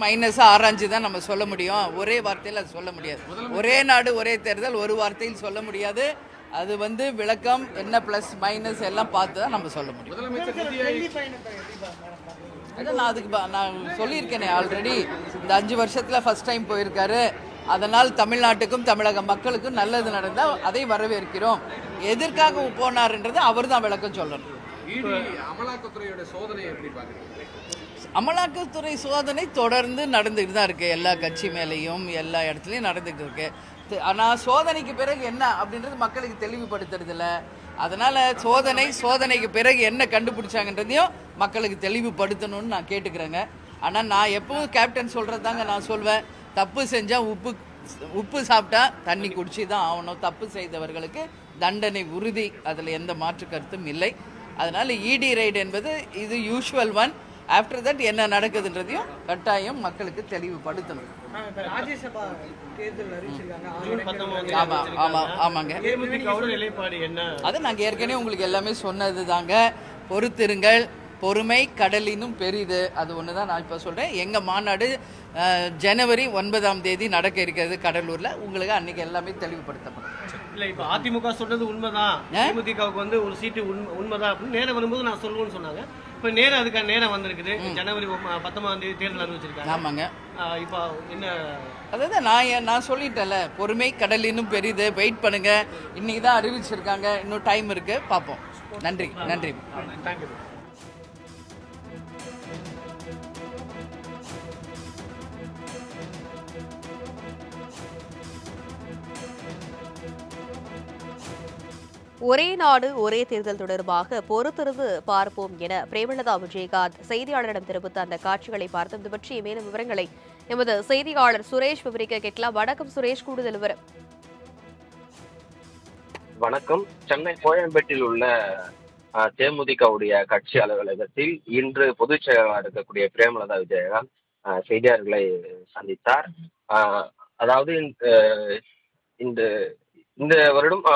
மைனஸாக ஆராய்ஞ்சு தான் நம்ம சொல்ல முடியும். ஒரே வார்த்தையில் அது சொல்ல முடியாது. ஒரே நாடு ஒரே தேர்தல் ஒரு வார்த்தையில் சொல்ல முடியாது. அது வந்து விளக்கம் என்ன ப்ளஸ் மைனஸ் எல்லாம் பார்த்து தான் நம்ம சொல்ல முடியும். நான் அதுக்கு ப- நான் சொல்லியிருக்கேனே ஆல்ரெடி இந்த அஞ்சு வருஷத்தில் ஃபர்ஸ்ட் டைம் போயிருக்காரு. அதனால் தமிழ்நாட்டுக்கும் தமிழக மக்களுக்கும் நல்லது நடந்தால் அதை வரவேற்கிறோம். எதற்காக போனாருன்றது அவர் தான் விளக்கம் சொல்லணும். அமலாக்கத்துறையோட சோதனை எப்படி பாக்குறீங்க அமலாக்கத்துறை சோதனை தொடர்ந்து நடந்துகிட்டு தான் இருக்கு. எல்லா கட்சி மேலேயும் எல்லா இடத்துலையும் நடந்துகிட்டு இருக்கு. ஆனால் சோதனைக்கு பிறகு என்ன அப்படின்றது மக்களுக்கு தெளிவுபடுத்துறது அதனால் அதனால சோதனை சோதனைக்கு பிறகு என்ன கண்டுபிடிச்சாங்கன்றதையும் மக்களுக்கு தெளிவுபடுத்தணும்னு நான் கேட்டுக்கிறேங்க. ஆனால் நான் எப்பவும் கேப்டன் சொல்கிறது தாங்க நான் சொல்வேன். தப்பு செஞ்சால் உப்பு உப்பு சாப்பிட்டா தண்ணி குடிச்சு தான் ஆகணும். தப்பு செய்தவர்களுக்கு தண்டனை உறுதி. அதில் எந்த மாற்று கருத்தும் இல்லை. அதனால இடி ரைடு என்பது இது யூஷுவல் ஒன் ஆஃப்டர் தட் என்ன நடக்குதுன்றதையும் கட்டாயம் மக்களுக்கு தெளிவுபடுத்தணும். அது நாங்கள் ஏற்கனவே உங்களுக்கு எல்லாமே சொன்னது தாங்க பொறுத்திருங்கள். பொறுமை கடலினும் பெரிது. அது ஒன்று தான் நான் இப்போ சொல்கிறேன் எங்கள் மாநாடு ஜனவரி ஒன்பதாம் தேதி நடக்க இருக்கிறது கடலூரில். உங்களுக்கு அன்னைக்கு எல்லாமே தெளிவுபடுத்தப்படும். இல்ல இப்ப அதிமுக சொன்னது உண்மைதான். தேமுதிகவுக்கு வந்து ஒரு சீட்டு உண்மை உண்மைதான். அப்படின்னு நேரம் வரும்போது நான் சொல்லுவேன்னு சொன்னாங்க. இப்ப நேரம் அதுக்கான நேரம் வந்திருக்குது. ஜனவரி பத்தொன்பதாம் தேதி தேர்தல் அறிவிச்சிருக்காங்க. ஆமாங்க. இப்போ என்ன? அதாவது நான் நான் சொல்லிட்டேன்ல பொறுமை கடலினும் பெரிது வெயிட் பண்ணுங்க. இன்னைக்கு தான் அறிவிச்சிருக்காங்க. இன்னும் டைம் இருக்கு. பார்ப்போம். நன்றி. நன்றி. தேங்க்யூ ஒரே நாடு ஒரே தேர்தல் தொடர்பாக பொறுத்திருந்து பார்ப்போம் என பிரேமலதா விஜயகாந்த் செய்தியாளரிடம் தெரிவித்த அந்த காட்சிகளை பார்த்தது இது பற்றிய மேலும் விவரங்களை எமது செய்தியாளர் சுரேஷ் விவரிக்க கேட்கலாம். வணக்கம் சுரேஷ் கூடுதல் விவரம். வணக்கம். சென்னை கோயம்பேட்டில் உள்ள தேமுதிகவுடைய கட்சி அலுவலகத்தில் இன்று பொதுச் செயலாளர் இருக்கக்கூடிய பிரேமலதா விஜயகாந்த் செய்தியாளர்களை சந்தித்தார். அதாவது இந்த இந்த வருடம்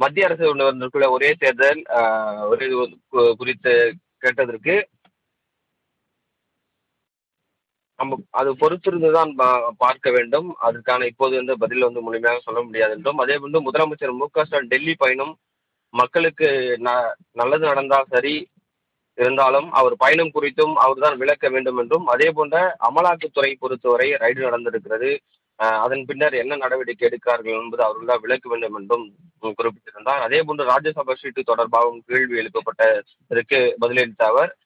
மத்திய அரசு கொண்டு ஒரே தேர்தல் ஒரே குறித்து கேட்டதற்கு நம்ம அது பொறுத்திருந்து தான் பா- பார்க்க வேண்டும். அதற்கான இப்போது வந்து பதில் வந்து முழுமையாக சொல்ல முடியாது என்றும். அதே போன்று முதலமைச்சர் மு க ஸ்டாலின் டெல்லி பயணம் மக்களுக்கு ந- நல்லது நடந்தால் சரி இருந்தாலும் அவர் பயணம் குறித்தும் அவர் தான் விளக்க வேண்டும் என்றும். அதே போன்ற அமலாக்கத்துறை பொறுத்தவரை ரைடு நடந்திருக்கிறது. அதன் பின்னர் என்ன நடவடிக்கை எடுக்கிறார்கள் என்பது அவர்கள் தான் விளக்க வேண்டும் என்றும் குறிப்பிட்டிருந்தார். அதே போன்று ராஜ்யசபா சீட்டு தொடர்பாகவும் கேள்வி எழுப்பப்பட்டதற்கு பதிலளித்த அவர்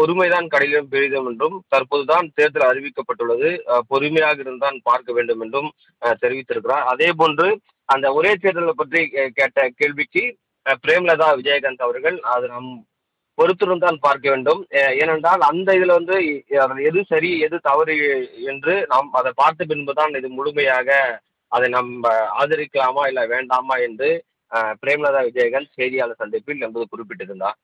பொறுமைதான் கடையிலும் பெரிதும் என்றும் தற்போதுதான் தேர்தல் அறிவிக்கப்பட்டுள்ளது. பொறுமையாக இருந்தான் பார்க்க வேண்டும் என்றும் தெரிவித்திருக்கிறார். அதே போன்று அந்த ஒரே தேர்தலை பற்றி கே- கேட்ட கேள்விக்கு பிரேம்லதா பிரேமலதா விஜயகாந்த் அவர்கள் அது நம் பொறுத்திருந்தான் பார்க்க வேண்டும். ஏனென்றால் அந்த இதுல வந்து எது சரி எது தவறு என்று நாம் அதை பார்த்த பின்புதான் இது முழுமையாக அதை நம்ம ஆதரிக்கலாமா இல்லை வேண்டாமா என்று பிரேமலதா விஜயகாந்த் செய்தியாளர் சந்திப்பில் என்பது குறிப்பிட்டிருந்தார்.